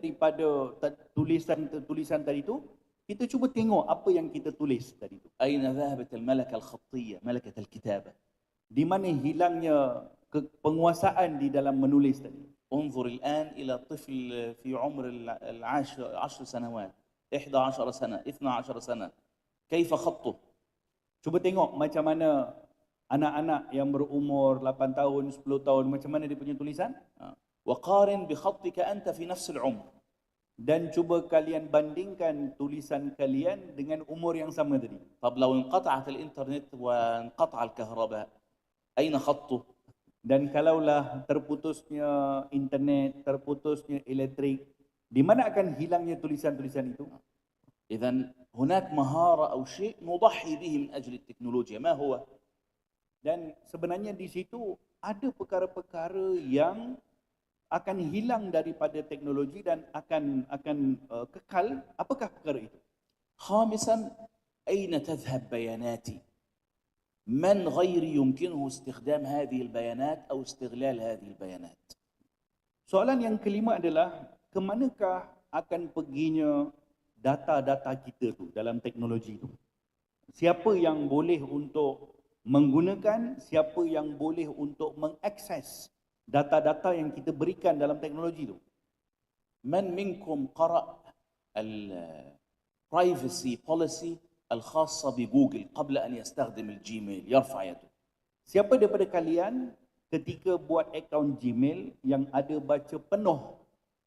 daripada tulisan-tulisan tadi tu, kita cuba tengok apa yang kita tulis tadi tu. Aina dhahabat al-malaka al-khatiyah, malakat al-kitabah. Di mana hilangnya penguasaan di dalam menulis tadi. Unzur al-an ila tifl fi umr al-ashr sanawat. 11 sana, 12 sana. Kaifa khattu? Cuba tengok macam mana anak-anak yang berumur 8 tahun, 10 tahun macam mana dia punya tulisan? Ha. وقارن بخطك أنت في نفس العمر Dan cuba kalian bandingkan tulisan kalian dengan umur yang sama tadi. طب لو انقطعت الإنترنت وانقطع الكهرباء أين خطه Dan kalaulah terputusnya internet, terputusnya elektrik, di mana akan hilangnya tulisan-tulisan itu? إذا هناك مهارة أو شيء نضحي به من أجل التكنولوجيا ما هو Dan sebenarnya di situ ada perkara-perkara yang akan hilang daripada teknologi dan akan akan uh, kekal. Apakah perkara itu? خامسا أين تذهب بياناتي من غيري يمكنه استخدام هذه البيانات أو استغلال هذه البيانات Soalan yang kelima adalah ke manakah akan perginya data-data kita tu dalam teknologi itu? Siapa yang boleh untuk menggunakan, siapa yang boleh untuk mengakses data-data yang kita berikan dalam teknologi itu? من منكم قرأ البرايفسي بوليسي الخاصة بجوجل قبل أن يستخدم الجيميل يرفع يده Siapa daripada kalian ketika buat akaun Gmail yang ada baca penuh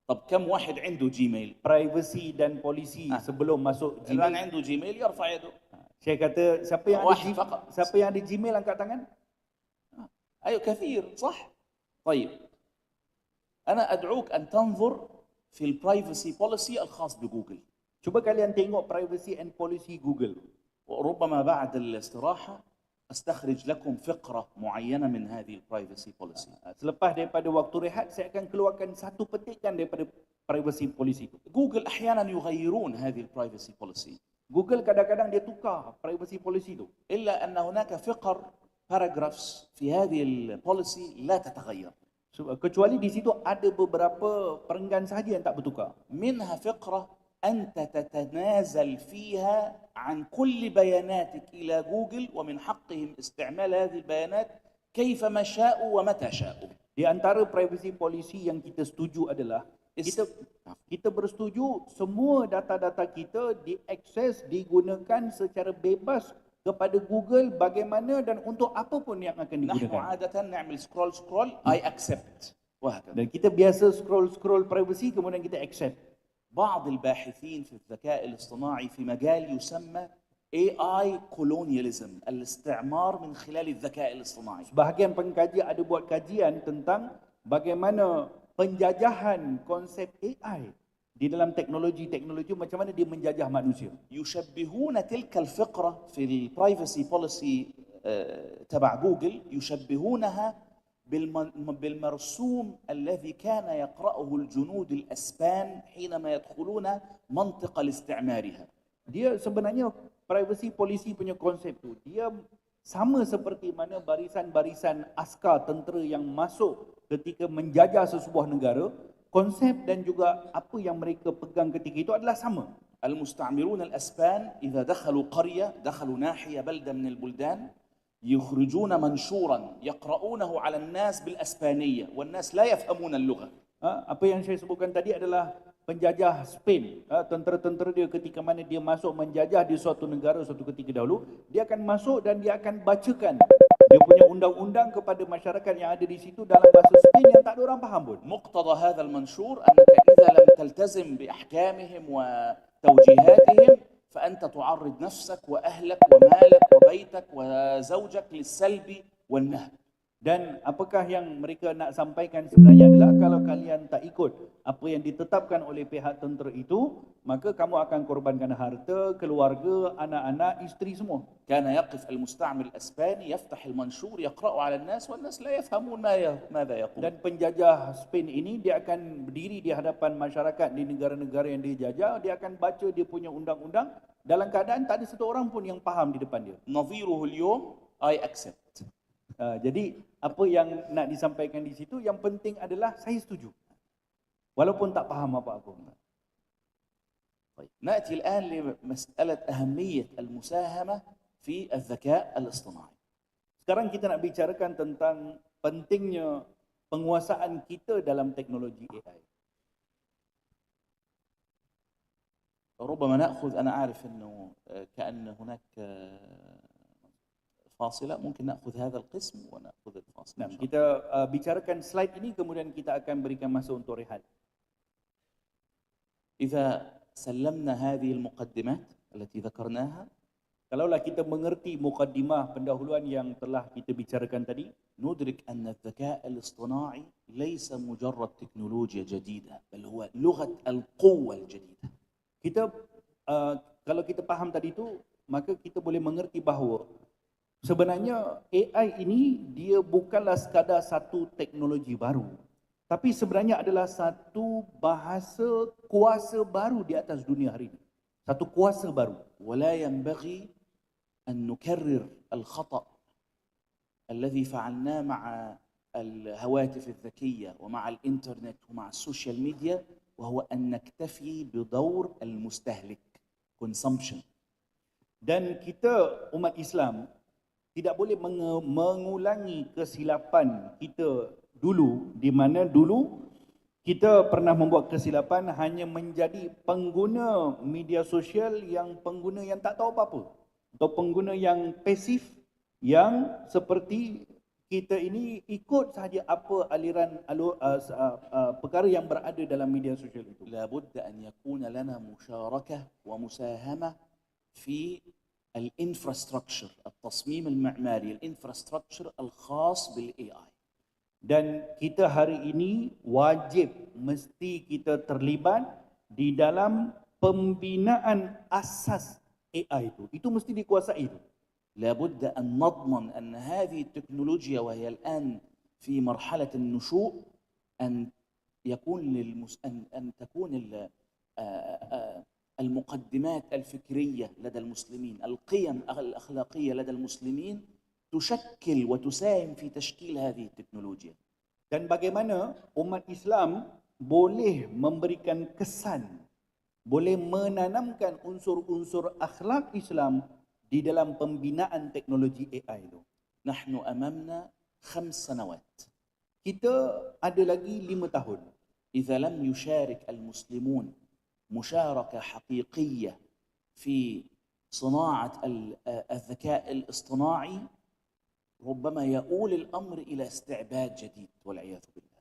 طب كم واحد عنده جيميل privacy dan polisi Ah. sebelum masuk الآن Gmail? عنده جيميل يرفع يده Saya kata siapa yang ada Wahid Gmail, faqat. siapa yang ada Gmail angkat tangan? أيوة كثير صح طيب أنا أدعوك أن تنظر في البرايفسي بوليسي الخاص بجوجل Cuba kalian tengok privacy and policy Google. وربما بعد الاستراحة أستخرج لكم فقرة معينة من هذه البرايفسي بوليسي Ah, Selepas daripada waktu rehat, saya akan keluarkan satu petikan daripada privacy policy itu. جوجل أحيانا يغيرون هذه البرايفسي بوليسي Google kadang-kadang dia tukar privacy policy itu. إلا أن هناك فقر باراجرافز في هذه البوليسي لا تتغير So, kecuali di situ ada beberapa perenggan sahaja yang tak bertukar. منها فقرة أنت تتنازل فيها عن كل بياناتك إلى جوجل ومن حقهم استعمال هذه البيانات كيفما شاءوا ومتى شاءوا Di antara privacy policy yang kita setuju adalah kita kita bersetuju semua data-data kita diakses, digunakan secara bebas kepada Google bagaimana dan untuk apa pun yang akan نحن digunakan. عادة نعمل سكرول سكرول I accept وهكذا Dan kita biasa scroll-scroll privacy kemudian kita accept. بعض الباحثين في الذكاء الاصطناعي في مجال يسمى AI colonialism الاستعمار من خلال الذكاء الاصطناعي Sebahagian pengkaji ada buat kajian tentang bagaimana penjajahan konsep AI di dalam teknologi-teknologi macam mana dia menjajah manusia. يشبهون تلك الفقرة في البرايفسي بوليسي تبع جوجل يشبهونها بالم- بالمرسوم الذي كان يقرأه الجنود الأسبان حينما يدخلون منطقة لاستعمارها Dia sebenarnya privacy policy punya konsep tu dia sama seperti mana barisan-barisan askar tentera yang masuk ketika menjajah sesebuah negara, konsep dan juga apa yang mereka pegang ketika itu adalah sama. المستعمرون الأسبان إذا دخلوا قرية دخلوا ناحية بلدة من البلدان يخرجون منشورا يقرؤونه على الناس بالأسبانية والناس لا يفهمون اللغة Ha, apa yang saya sebutkan tadi adalah penjajah Spain. Ha, tentera-tentera dia ketika mana dia masuk menjajah di suatu negara suatu ketika dahulu, dia akan masuk dan dia akan bacakan dia punya undang-undang kepada masyarakat yang ada di situ dalam bahasa Spain yang tak ada orang faham pun. مقتضى هذا المنشور أنك إذا لم تلتزم بأحكامهم وتوجيهاتهم فأنت تعرض نفسك وأهلك ومالك وبيتك وزوجك للسلب والنهب Dan apakah yang mereka nak sampaikan sebenarnya adalah kalau kalian tak ikut apa yang ditetapkan oleh pihak tentera itu, maka kamu akan korbankan harta, keluarga, anak-anak, isteri semua. Kana yaqif al-musta'mir asbani, yaftah al-mansur yaqra'u 'ala an-nas wa nas la yafhamun ya, madha yaqul. Dan penjajah Spain ini dia akan berdiri di hadapan masyarakat di negara-negara yang dia jajah, dia akan baca dia punya undang-undang dalam keadaan tak ada satu orang pun yang faham di depan dia. Naziruhu al-yawm I accept. Uh, jadi apa yang nak disampaikan di situ yang penting adalah saya setuju. walaupun tak faham apa-apa. طيب ناتي الان لمساله اهميه المساهمه في الذكاء الاصطناعي. Sekarang kita nak bicarakan tentang pentingnya penguasaan kita dalam teknologi AI. ربما ناخذ انا اعرف انه آه، كان هناك آه، فاصله ممكن ناخذ هذا القسم وناخذ الفاصل Nah, إن شاء الله. kita uh, bicarakan slide ini kemudian kita akan berikan masa untuk rehat. اذا سلمنا هذه المقدمات التي ذكرناها Kalaulah kita mengerti mukaddimah pendahuluan yang telah kita bicarakan tadi, ندرك ان الذكاء الاصطناعي ليس مجرد تكنولوجيا جديده بل هو لغه القوه الجديده kita uh, kalau kita faham tadi tu, maka kita boleh mengerti bahawa sebenarnya AI ini dia bukanlah sekadar satu teknologi baru, tapi sebenarnya adalah satu bahasa kuasa baru di atas dunia hari ini. Satu kuasa baru. ولا ينبغي ان نكرر الخطا الذي فعلناه مع الهواتف الذكيه ومع الانترنت ومع السوشيال ميديا وهو ان نكتفي بدور المستهلك consumption Dan kita umat Islam tidak boleh mengulangi kesilapan kita dulu di mana dulu kita pernah membuat kesilapan hanya menjadi pengguna media sosial yang pengguna yang tak tahu apa-apa atau pengguna yang pasif yang seperti kita ini ikut sahaja apa aliran alur, uh, uh, uh, perkara yang berada dalam media sosial itu. La budda an yakuna lana musyarakah wa musahamah fi الإنفراستراكشر التصميم المعماري الإنفراستراكشر الخاص بالاي اي Dan kita hari ini wajib mesti kita terlibat di dalam pembinaan asas AI itu. Itu mesti dikuasai itu. لابد ان نضمن ان هذه التكنولوجيا وهي الان في مرحله النشوء ان يكون للمس... ان ان تكون ال... آه، آه، المقدمات الفكريه لدى المسلمين، القيم الاخلاقيه لدى المسلمين تشكل وتساهم في تشكيل هذه التكنولوجيا. Dan bagaimana umat Islam boleh memberikan kesan, boleh menanamkan unsur-unsur akhlak Islam di dalam pembinaan teknologi AI itu. نحن امامنا خمس سنوات Kita ada lagi lima tahun. اذا لم يشارك المسلمون مشاركه حقيقيه في صناعه ال- آه، الذكاء الاصطناعي ربما يؤول الامر الى استعباد جديد والعياذ بالله.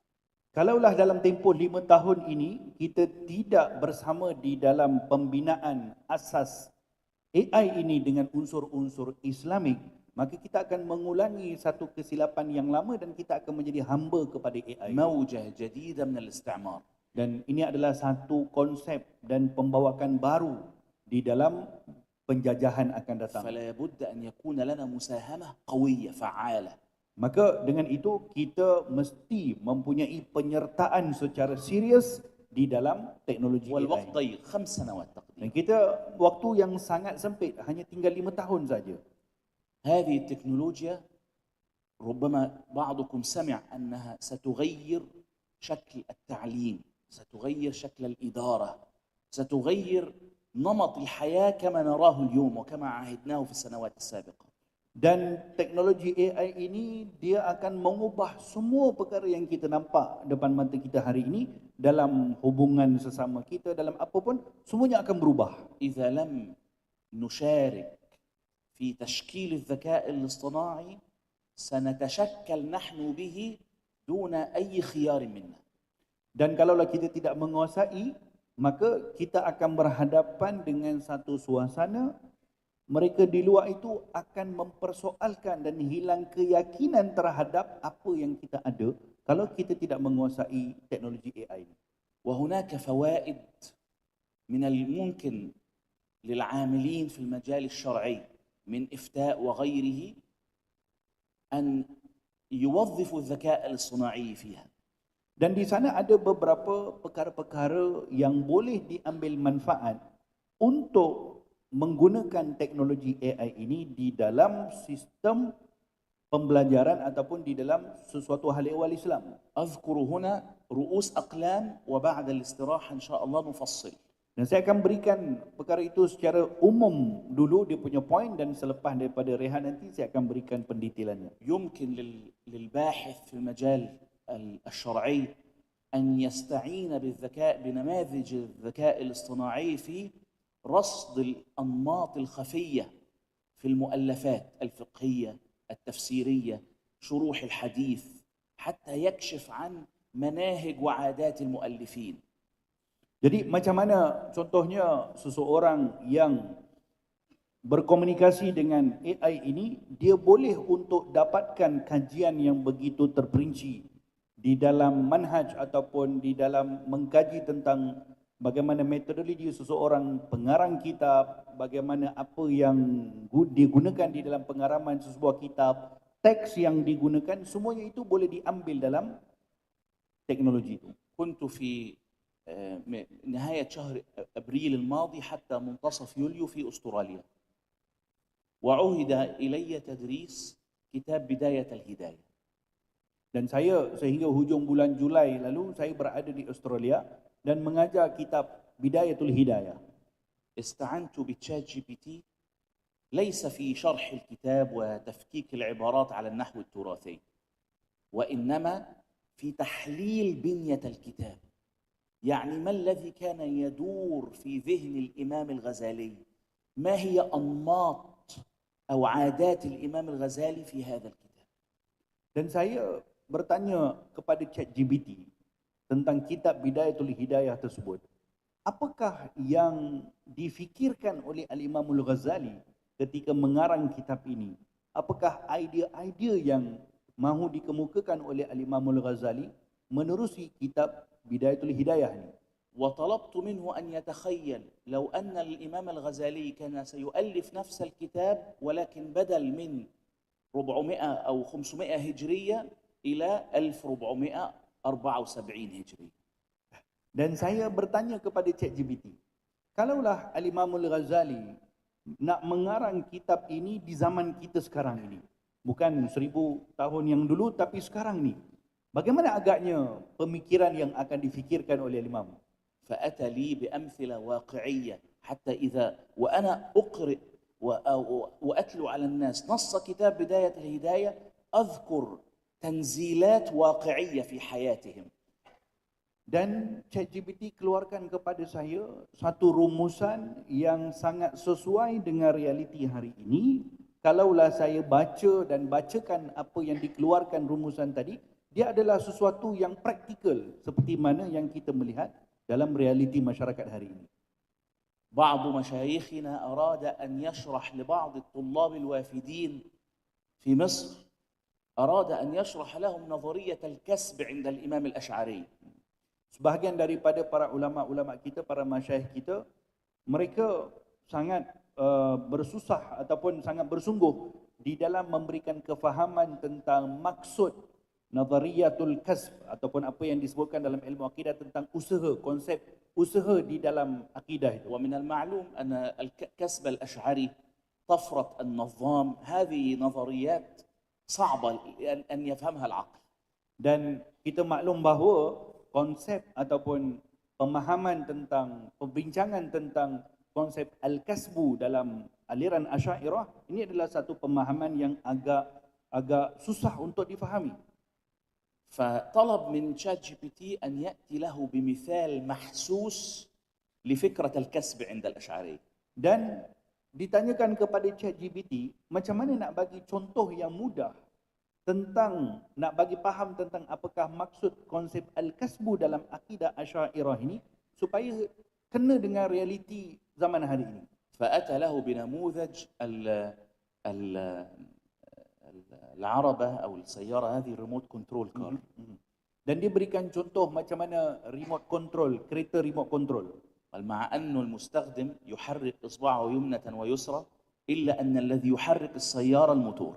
Kalaulah dalam tempoh lima tahun ini kita tidak bersama di dalam pembinaan asas AI ini dengan unsur-unsur Islamik, maka kita akan mengulangi satu kesilapan yang lama dan kita akan menjadi hamba kepada AI. موجه جديده من الاستعمار. Dan ini adalah satu konsep dan pembawakan baru di dalam penjajahan akan datang. فلا بد ان يكون لنا مساهمه قويه فعاله. Maka dengan itu kita mesti mempunyai penyertaan secara serius di dalam teknologi والوقت AI. ضيق خمس سنوات Dan تقريبا. kita waktu yang sangat sempit hanya tinggal lima tahun saja. هذه التكنولوجيا ربما بعضكم سمع انها ستغير شكل التعليم، ستغير شكل الاداره، ستغير نمط الحياة كما نراه اليوم وكما عهدناه في السنوات السابقه. Dan teknologi AI ini dia akan mengubah semua perkara yang kita nampak depan mata kita hari ini dalam hubungan sesama kita dalam apa pun semuanya akan berubah. اذا لم نشارك في تشكيل الذكاء الاصطناعي سنتشكل نحن به دون اي خيار منا. Dan kalaulah kita tidak menguasai maka kita akan berhadapan dengan satu suasana mereka di luar itu akan mempersoalkan dan hilang keyakinan terhadap apa yang kita ada kalau kita tidak menguasai teknologi AI ini. وهناك فوائد من الممكن للعاملين في المجال الشرعي من افتاء وغيره ان يوظفوا الذكاء الاصطناعي فيها Dan di sana ada beberapa perkara-perkara yang boleh diambil manfaat untuk menggunakan teknologi AI ini di dalam sistem pembelajaran ataupun di dalam sesuatu hal ehwal Islam. Azkuru huna ru'us aqlam wa ba'da al-istirah insya-Allah mufassil. Dan saya akan berikan perkara itu secara umum dulu dia punya poin dan selepas daripada rehat nanti saya akan berikan pendetailannya. Yumkin lil lil bahith fil majal الشرعي أن يستعين بالذكاء بنماذج الذكاء الاصطناعي في رصد الأنماط الخفية في المؤلفات الفقهية التفسيرية شروح الحديث حتى يكشف عن مناهج وعادات المؤلفين Jadi macam mana contohnya seseorang yang berkomunikasi dengan AI ini dia boleh untuk dapatkan kajian yang begitu terperinci di dalam manhaj ataupun di dalam mengkaji tentang bagaimana metodologi seseorang pengarang kitab, bagaimana apa yang gu- digunakan di dalam pengaraman sesebuah kitab, teks yang digunakan semuanya itu boleh diambil dalam teknologi itu. كنت في آه، م- نهاية شهر أبريل الماضي حتى منتصف يوليو في أستراليا وعهد إلي تدريس كتاب بداية الهداية Dan saya sehingga hujung bulan Julai lalu saya berada di Australia dan mengajar kitab Bidayatul Hidayah. استعنت بتشات جي بي تي ليس في شرح الكتاب وتفكيك العبارات على النحو التراثي وإنما في تحليل بنية الكتاب يعني ما الذي كان يدور في ذهن الإمام الغزالي ما هي أنماط أو عادات الإمام الغزالي في هذا الكتاب Dan saya bertanya kepada ChatGPT tentang kitab Bidayatul Hidayah tersebut. Apakah yang difikirkan oleh Al-Imamul Ghazali ketika mengarang kitab ini? Apakah idea-idea yang mahu dikemukakan oleh Al-Imamul Ghazali menerusi kitab Bidayatul Hidayah ini? وطلبت منه أن يتخيل لو أن الإمام الغزالي كان سيؤلف نفس الكتاب ولكن بدل من 400 أو 500 هجرية إلى 1474 هجرية Dan saya bertanya kepada ChatGPT, kalaulah Al-Imamul Ghazali nak mengarang kitab ini di zaman kita sekarang ini, bukan seribu tahun yang dulu tapi sekarang ni, bagaimana agaknya pemikiran yang akan difikirkan oleh Imam? فأتى لي بأمثلة واقعية حتى إذا وأنا أقرئ وأ- وأتلو على الناس نص كتاب بداية الهداية أذكر تنزيلات واقعية في حياتهم Dan ChatGPT keluarkan kepada saya satu rumusan yang sangat sesuai dengan realiti hari ini. Kalaulah saya baca dan bacakan apa yang dikeluarkan rumusan tadi, dia adalah sesuatu yang praktikal seperti mana yang kita melihat dalam realiti masyarakat hari ini. بعض مشايخنا أراد أن يشرح لبعض الطلاب الوافدين في مصر أراد أن يشرح لهم نظرية الكسب عند الإمام الأشعري Sebahagian daripada para ulama-ulama kita, para masyayikh kita, mereka sangat uh, bersusah ataupun sangat bersungguh di dalam memberikan kefahaman tentang maksud nazariyatul kasb ataupun apa yang disebutkan dalam ilmu akidah tentang usaha, konsep usaha di dalam akidah itu. ومن المعلوم أن الك- كسب الأشعري طفرة النظام هذه نظريات صعبة أن- أن يفهمها العقل Dan kita maklum bahawa konsep ataupun pemahaman tentang perbincangan tentang konsep al-kasbu dalam aliran Asy'ariyah ini adalah satu pemahaman yang agak agak susah untuk difahami. فطلب من شات جي بي تي أن يأتي له بمثال محسوس لفكرة الكسب عند الأشعري Dan ditanyakan kepada ChatGPT macam mana nak bagi contoh yang mudah tentang nak bagi faham tentang apakah maksud konsep al-kasbu dalam akidah Asy'ariyah ini supaya kena dengan realiti zaman hari ini. فأتى له بنموذج ال ال العربة أو السيارة هذه الريموت كنترول كار Mhm. Dan dia berikan contoh macam mana remote control, kereta remote control. قال مع أن المستخدم يحرك إصبعه يمنة ويسرى إلا أن الذي يحرك السيارة الموتور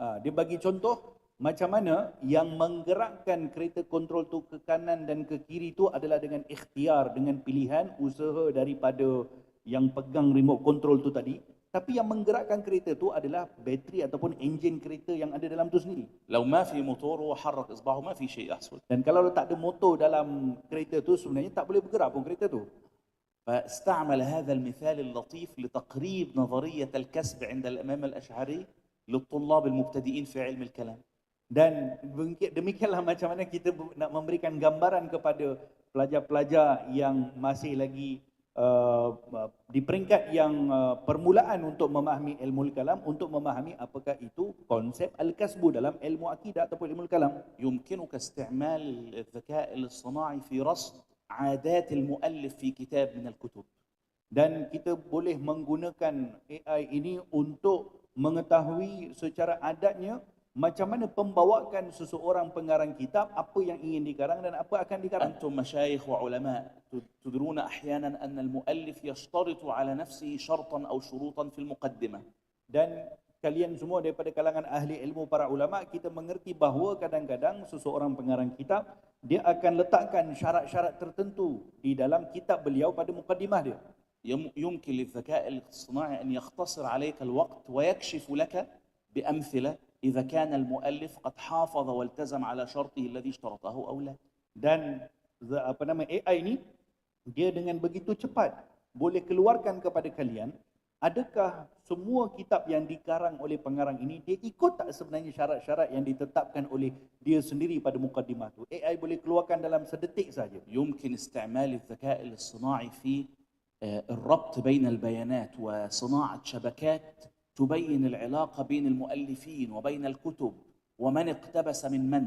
Ah, dia bagi contoh macam mana yang menggerakkan kereta kontrol tu ke kanan dan ke kiri tu adalah dengan ikhtiar, dengan pilihan usaha daripada yang pegang remote control tu tadi. Tapi yang menggerakkan kereta tu adalah bateri ataupun enjin kereta yang ada dalam tu sendiri. لو ما في موتور وهو حرك اصبعه ما في شيء يحصل Dan kalau tak ada motor dalam kereta tu sebenarnya tak boleh bergerak pun kereta tu. فاستعمل هذا المثال اللطيف لتقريب نظريه الكسب عند الامام الاشعري للطلاب المبتدئين في علم الكلام Dan demikian- demikianlah macam mana kita bu- nak memberikan gambaran kepada pelajar-pelajar yang masih lagi uh, uh, di peringkat yang uh, permulaan untuk memahami ilmu kalam untuk memahami apakah itu konsep al-kasbu dalam ilmu akidah ataupun ilmu kalam. يمكنك استعمال الذكاء الاصطناعي في رصد عادات المؤلف في كتاب من الكتب Dan kita boleh menggunakan AI ini untuk mengetahui secara adatnya macam mana pembawakan seseorang pengarang kitab apa yang ingin dikarang dan apa akan dikarang. Antum masyayikh wa ulama tudrun ahyana an al muallif yashtaritu ala nafsi syartan aw syurutan fil muqaddimah. Dan kalian semua daripada kalangan ahli ilmu para ulama kita mengerti bahawa kadang-kadang seseorang pengarang kitab dia akan letakkan syarat-syarat tertentu di dalam kitab beliau pada mukadimah dia. يم- يمكن للذكاء الاصطناعي أن يختصر عليك الوقت ويكشف لك بأمثلة إذا كان المؤلف قد حافظ والتزم على شرطه الذي اشترطه أو لا Dan apa nama AI ni dia dengan begitu cepat boleh keluarkan kepada kalian adakah semua kitab yang dikarang oleh pengarang ini dia ikut tak sebenarnya syarat-syarat yang ditetapkan oleh dia sendiri pada mukaddimah tu. AI boleh keluarkan dalam sedetik saja. يمكن استعمال الذكاء الاصطناعي في آه، الربط بين البيانات وصناعة شبكات تبين العلاقة بين المؤلفين وبين الكتب ومن اقتبس من من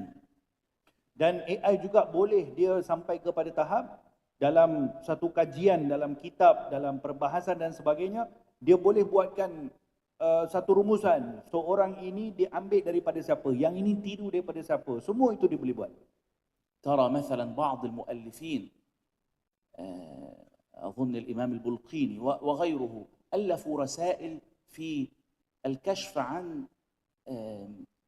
Dan AI juga boleh dia sampai kepada tahap dalam satu kajian, dalam kitab, dalam perbahasan dan sebagainya, dia boleh buatkan uh, satu rumusan. Seorang ini diambil daripada siapa, yang ini tiru daripada siapa. Semua itu dia boleh buat. ترى مثلا بعض المؤلفين آه، أظن الإمام البلقيني وغيره ألفوا رسائل في الكشف عن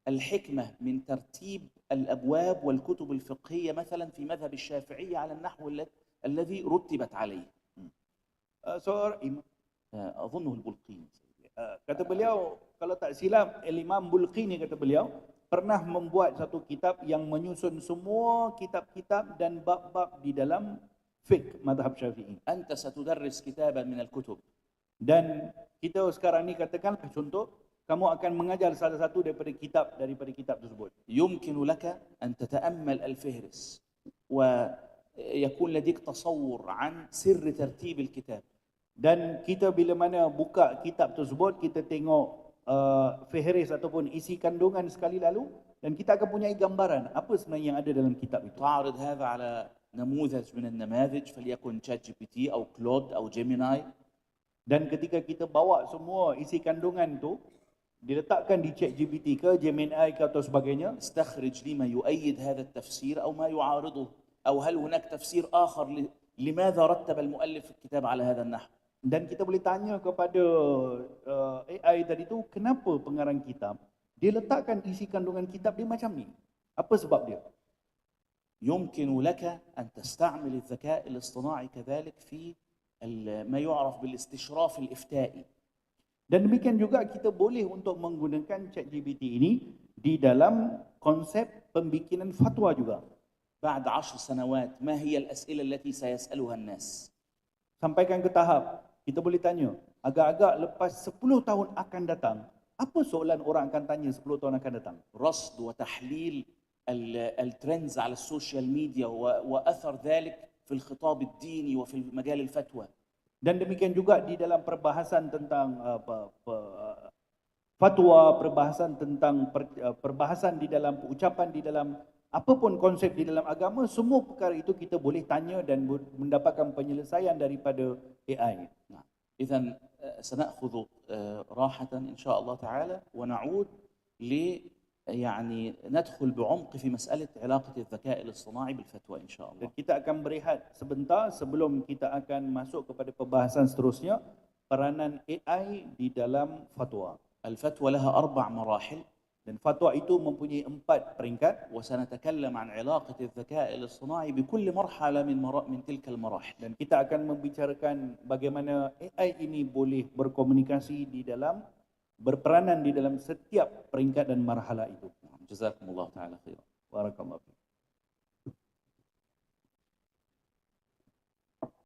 الحكمة من ترتيب الأبواب والكتب الفقهية مثلا في مذهب الشافعية على النحو الذي- رتبت عليه. seorang im- آه، أظنه البلقيني. uh, kata beliau, kalau tak silap, Imam Bulqini kata beliau, pernah membuat satu kitab yang menyusun semua kitab-kitab dan bab-bab di dalam fik madhab syafi'i. Anta satu daris kitaban minal kutub. Dan kita sekarang ni katakanlah contoh, kamu akan mengajar salah satu daripada kitab daripada kitab tersebut. Yumkinu laka an tata'ammal al-fihris wa yakun ladik tasawur an sirri tertib al-kitab. Dan kita bila mana buka kitab tersebut, kita tengok uh, fihris ataupun isi kandungan sekali lalu dan kita akan punya gambaran apa sebenarnya yang ada dalam kitab itu. Ta'arud hadha ala نموذج من النماذج فليكن شات جي بي تي أو كلود أو جيميناي Dan ketika kita bawa semua isi kandungan tu diletakkan di ChatGPT ke Gemini ke atau sebagainya, استخرج لي ما يؤيد هذا التفسير أو ما يعارضه أو هل هناك تفسير آخر ل- لماذا رتب المؤلف الكتاب على هذا النحو dan kita boleh tanya kepada uh, AI tadi tu kenapa pengarang kitab dia letakkan isi kandungan kitab dia macam ni. Apa sebab dia? يمكن لك أن تستعمل الذكاء الاصطناعي كذلك في ال- ما يعرف بالاستشراف الإفتائي Dan demikian juga kita boleh untuk menggunakan ChatGPT ini di dalam konsep pembikinan fatwa juga. بعد عشر سنوات ما هي الأسئلة التي سيسألها الناس Sampaikan ke tahap kita boleh tanya, agak-agak lepas 10 tahun akan datang, apa soalan orang akan tanya 10 tahun akan datang? رصد وتحليل ال- الترندز على السوشيال ميديا و- وأثر ذلك في الخطاب الديني وفي مجال الفتوى Dan demikian juga di dalam perbahasan tentang apa, apa fatwa, perbahasan tentang per, uh, perbahasan di dalam ucapan di dalam apapun konsep di dalam agama, semua perkara itu kita boleh tanya dan bu- mendapatkan penyelesaian daripada AI. إذا سنأخذ آه، راحة إن شاء الله تعالى ونعود ل يعني ندخل بعمق في مسألة علاقة الذكاء الاصطناعي بالفتوى إن شاء الله. kita akan berehat sebentar sebelum kita akan masuk kepada pembahasan seterusnya peranan AI di dalam fatwa. الفتوى لها أربع مراحل. dan fatwa itu mempunyai empat peringkat. وسنتكلم عن علاقة الذكاء الاصطناعي بكل مرحلة من مر من تلك المراحل. dan kita akan membicarakan bagaimana AI ini boleh berkomunikasi di dalam berperanan di dalam setiap peringkat dan marhala itu. Jazakumullah taala khairan. Barakallahu